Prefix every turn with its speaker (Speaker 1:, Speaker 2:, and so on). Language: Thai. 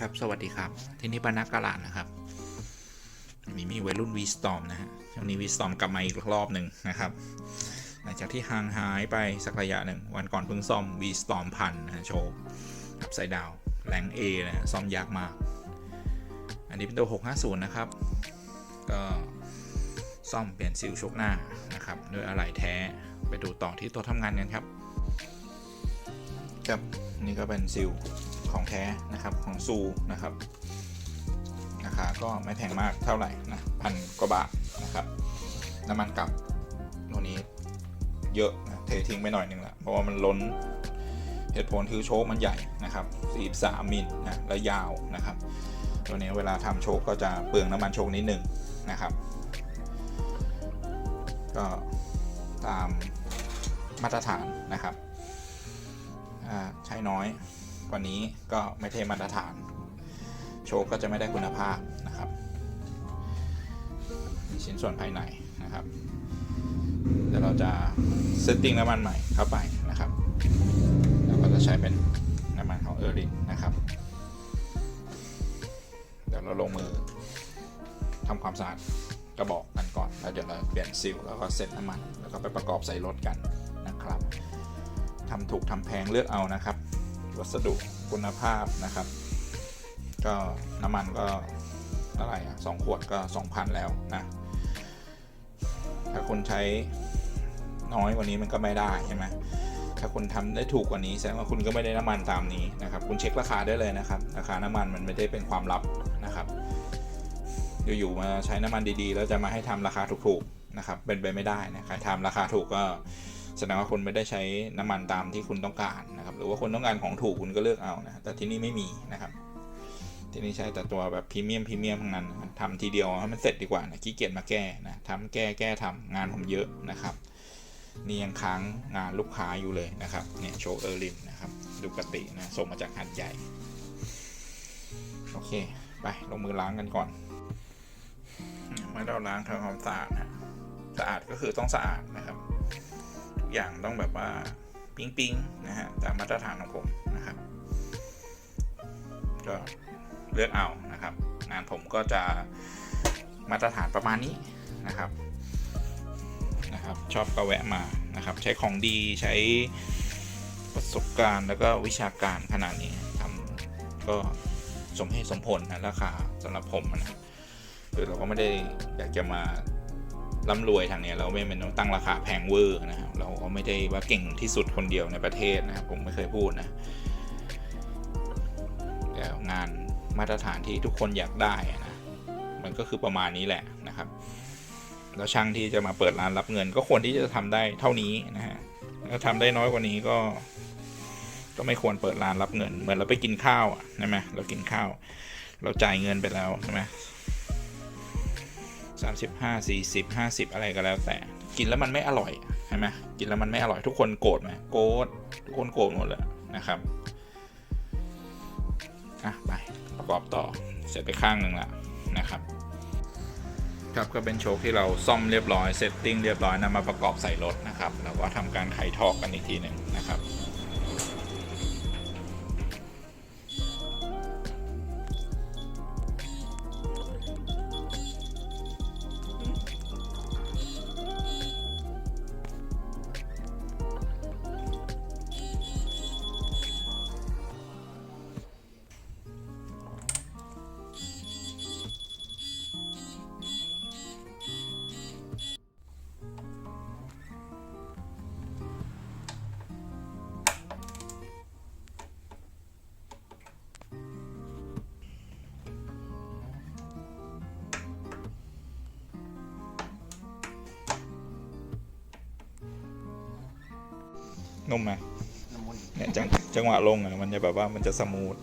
Speaker 1: ครับสวัสดีครับ ทีนี่ปานักกาลาดนะครับวันนี้มีวัยรุ่นวีสตอมนะฮะช่วงนี้วีสตอมกลับมาอีกรอบหนึ่งนะครับ หลังจากที่ห่างหายไปสักระยะหนึ่ง วันก่อนเพิ่งซ่อมวีสตอมพันนะฮะโชว์กับไซดาวแรงเอนะฮะซ่อมยากมาก อันนี้เป็นตัว 650 นะครับ ก็ซ่อมเปลี่ยนซิลชกหน้านะครับด้วยอะไหล่แท้ไปดูต่อที่ตัวทำงานกันครับ ครับนี่ก็เป็นซิล ของแท้นะครับของซูนะครับราคาก็ไม่แพงมากเท่าไหร่นะพันกว่าบาทนะครับน้ำมันกลับตัวนี้เยอะนะเททิ้งไปหน่อยหนึงละเพราะว่ามันล้นเหตุผลคือโชคมันใหญ่นะครับ43มิลนะและยาวนะครับ ตัวนี้เวลาทำโชคก็จะเปลืองน้ำมันโชคนิดหนึ่งนะครับก็ตามมาตรฐานนะครับใช้น้อย กว่านี้ก็ไม่เทมาตรฐาน โชคก็จะไม่ได้คุณภาพนะครับชิ้นส่วนภายในนะครับเดี๋ยวเราจะเซตติ้งน้ำมันใหม่เข้าไปนะครับแล้วก็จะใช้เป็นน้ำมันของเออร์ลินนะครับ เดี๋ยวเราลงมือทำความสะอาดกระบอกกันก่อน แล้วเดี๋ยวเราเปลี่ยนซิลแล้วก็เซ็ตน้ำมัน แล้วก็ไปประกอบใส่รถกันนะครับทำถูกทำแพงเลือกเอานะครับ วัสดุคุณภาพนะครับ ก็น้ำมันก็เท่าไหร่อะสองขวดก็ 2,000 แล้วนะ ถ้าคุณใช้น้อยกว่านี้มันก็ไม่ได้ใช่ไหมถ้าคุณทำได้ถูกกว่านี้แสดงว่าคุณก็ไม่ได้น้ำมันตามนี้นะครับ คุณเช็คราคาได้เลยนะครับราคาน้ำมันมันไม่ได้เป็นความลับนะครับ อยู่ๆมาใช้น้ำมันดีๆ แล้วจะมาให้ทำราคาถูกๆนะครับ เป็นไปไม่ได้นะใครทำราคาถูกก็ แสดงว่าคุณไม่ได้ใช้น้ำมันตามที่คุณต้องการนะครับ หรือว่าคุณต้องการของถูกคุณก็เลือกเอานะ แต่ที่นี่ไม่มีนะครับ ที่นี่ใช้แต่ตัวแบบพรีเมียมพรีเมียมทั้งนั้นนะทำทีเดียวให้มันเสร็จดีกว่านะขี้เกียจมาแก้นะทำแก้แก้ทำงานผมเยอะนะครับ นี่ยังค้างงานลูกค้าอยู่เลยนะครับ เนี่ยโชว์เออร์ลินนะครับดูกตินะส่งมาจากหัดใหญ่ โอเค ไปลงมือล้างกันก่อนเมื่อเราล้างทำความสะอาดนะสะอาดก็คือต้องสะอาดนะครับ อย่างต้องแบบว่าปิ๊งปิ๊งนะฮะตามมาตรฐานของผมนะครับ ก็เลือกเอานะครับ งานผมก็จะมาตรฐานประมาณนี้นะครับนะครับ ชอบก็แวะมานะครับ ใช้ของดีใช้ประสบการณ์แล้วก็วิชาการขนาดนี้ทำก็สมเหตุสมผลนะราคาสำหรับผมนะคือเราก็ไม่ได้อยากจะมา ร่ำรวยทางเนี้ยเราไม่เป็นต้องตั้งราคาแพงเวอร์นะครับเราก็ไม่ได้ว่าเก่งที่สุดคนเดียวในประเทศนะครับผมไม่เคยพูดนะแต่งานมาตรฐานที่ทุกคนอยากได้นะมันก็คือประมาณนี้แหละนะครับ แล้วช่างที่จะมาเปิดร้านรับเงิน ก็ควรที่จะทำได้เท่านี้นะฮะถ้าทำได้น้อยกว่านี้ก็ ก็ไม่ควรเปิดร้านรับเงิน เหมือนเราไปกินข้าวอะใช่ไหมเรากินข้าว เราจ่ายเงินไปแล้วใช่ไหม สามสิบห้าสี่สิบห้าสิบอะไรก็แล้วแต่ กินแล้วมันไม่อร่อยใช่ไหมกินแล้วมันไม่อร่อยทุกคนโกรธไหมโกรธทุกคนโกรธหมดเลยนะครับอะไปประกอบต่อเสร็จไปข้างหนึ่งละนะครับครับก็เป็นโชคที่เราซ่อมเรียบร้อยเซตติ้งเรียบร้อยนำมาประกอบใส่รถนะครับแล้วก็ทำการไขทอกกันอีกทีหนึ่งนะครับ นุ่มไหม
Speaker 2: น้ำมัน
Speaker 1: เนี่ยจังจังหวะลงอะมันจะแบบว่ามันจะสมูท